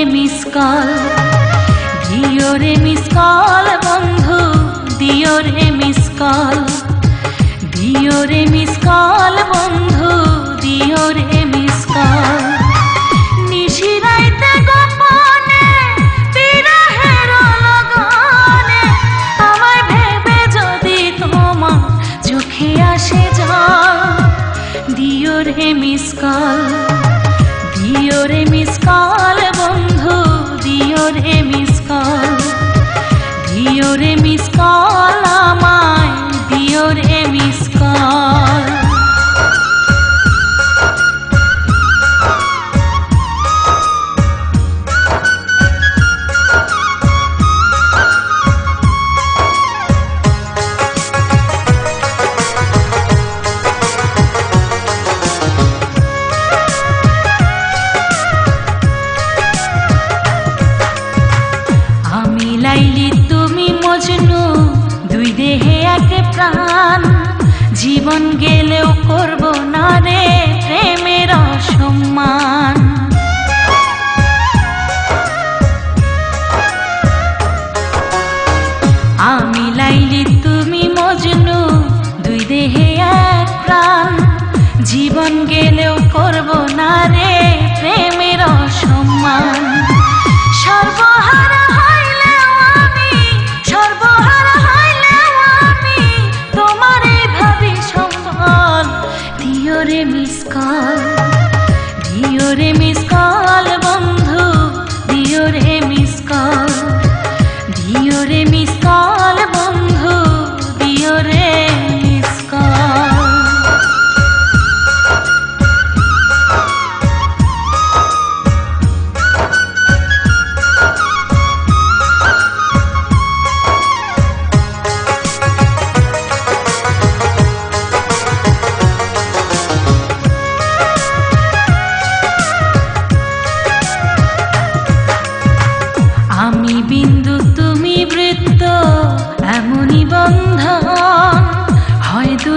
Call দিও রে miss call বন্ধু, দিও রে মিস কল দিও রে মিস কল বন্ধু, দিও রে মিস কল নিশিরাইতে গোপনে বিরহের লগনে, আমায় ভেবে আসে জল, দিও রে মিস কল দিও রে মিস কল বন্ধু দিও রে মিস কল দিও রে মিস কল জীবন গেলেও করব না রে প্রেমের অসম্মান। আমি লাইলি, তুমি মজনু, দুই দেহে এক প্রাণ। জীবন গেলেও করব না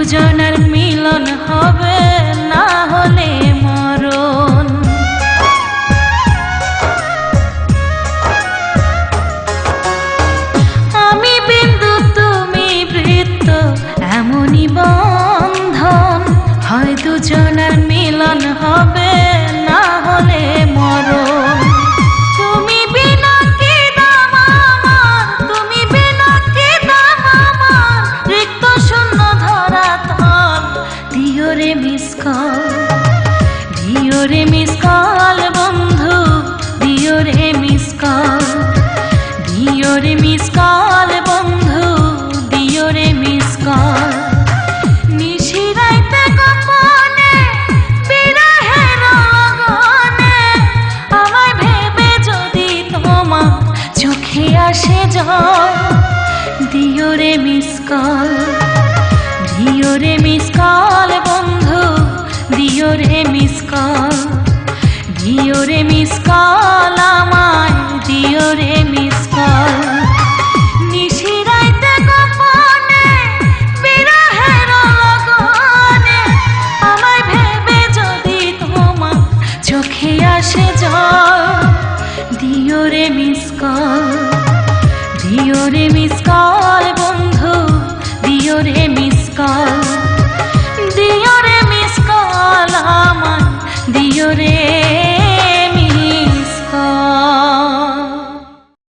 দুজনের মিলন হবে না হলে মরণ। আমি বিন্দু তুমি বৃত্ত এমনই বন্ধন। হয় দুজনের মিস কল দিও রে মিস কল বন্ধু দিও রে মিস কল রে মিস কল বন্ধু রে মিস কল চোখে আসে জল দিও রে মিস কল দিও রে মিস কল রে মিস কল আমায়, দিও রে মিস কল নিশিরাইতে ভেবে যদি তোমার চোখে আসে জল, দিও রে মিস কল